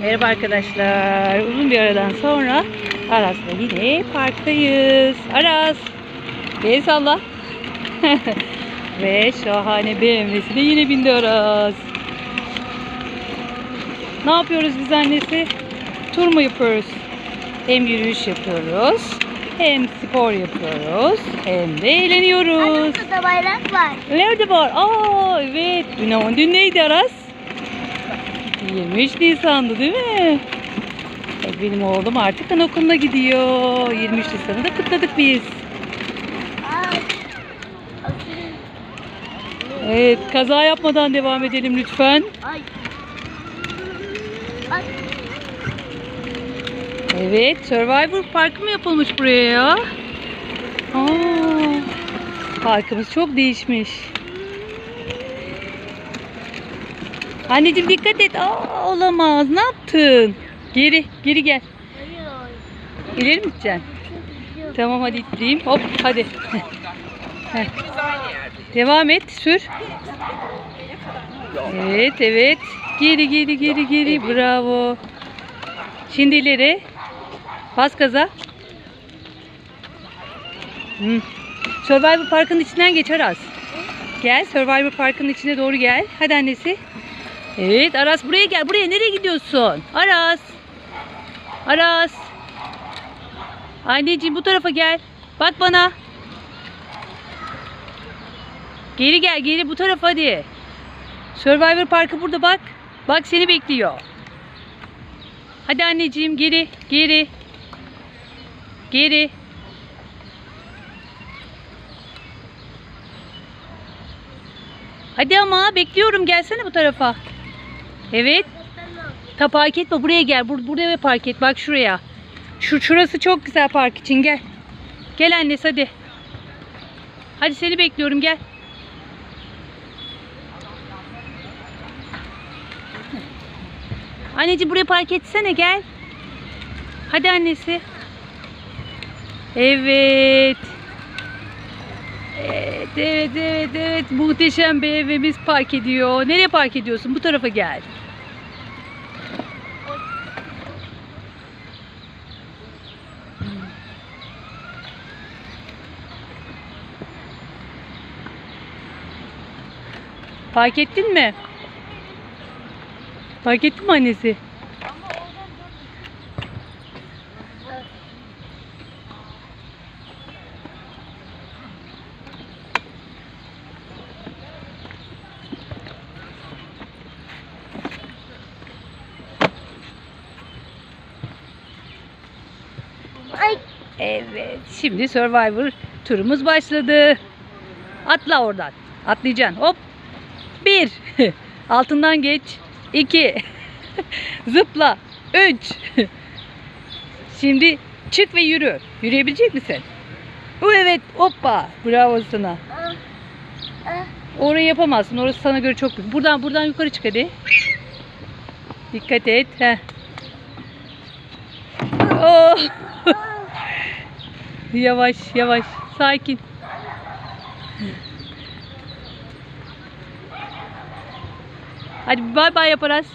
Merhaba arkadaşlar. Uzun bir aradan sonra Aras'la yine parktayız. Aras. El salla. Ve şahane BMW'sine yine bindi Aras. Ne yapıyoruz biz annesi? Tur mu yapıyoruz? Hem yürüyüş yapıyoruz. Hem spor yapıyoruz. Hem de eğleniyoruz. Burada bayrak var. Nerede var? Aa evet. Dün dün neydi Aras? 23 Nisan'dı değil mi? Evet, benim oğlum artık anaokuluna gidiyor. 23 Nisan'ı da kutladık biz. Evet kaza yapmadan devam edelim lütfen. Evet Survivor Parkı mı yapılmış buraya ya? Aa, parkımız çok değişmiş. Anneciğim dikkat et. Aa, olamaz. Ne yaptın? Geri, geri gel. İleri mi gideceksin? Tamam hadi itleyeyim. Hop hadi. Devam et. Sür. Evet evet. Geri geri geri geri. Bravo. Şimdi ileri. Bas gaza. Hı. Survivor Park'ın içinden geç Aras. Gel Survivor Park'ın içine doğru gel. Hadi annesi. Evet Aras buraya gel. Buraya nereye gidiyorsun? Aras. Aras. Anneciğim bu tarafa gel. Bak bana. Geri gel geri bu tarafa hadi. Survivor Parkı burada bak. Bak seni bekliyor. Hadi anneciğim geri geri. Geri. Hadi ama bekliyorum gelsene bu tarafa. Evet. Ta park etme buraya gel. Bur buraya park et. Bak şuraya. Şu şurası çok güzel park için gel. Gel annesi hadi. Hadi seni bekliyorum gel. Anneciğim buraya park etsene gel. Hadi annesi. Evet. Evet, evet, evet, evet. Muhteşem bir evimiz park ediyor. Nereye park ediyorsun? Bu tarafa gel. Fark ettin mi? Fark ettin mi annesi? Evet. Şimdi Survivor turumuz başladı. Atla oradan. Atlayacaksın. Hop. Bir. Altından geç. İki. Zıpla. Üç. Şimdi çık ve yürü. Yürüyebilecek misin? Bu evet. Hoppa. Bravo sana. Orayı yapamazsın. Orası sana göre çok büyük. Buradan buradan yukarı çık hadi. Dikkat et. Heh. Yavaş yavaş. Sakin. Hadi bay bay yaparız.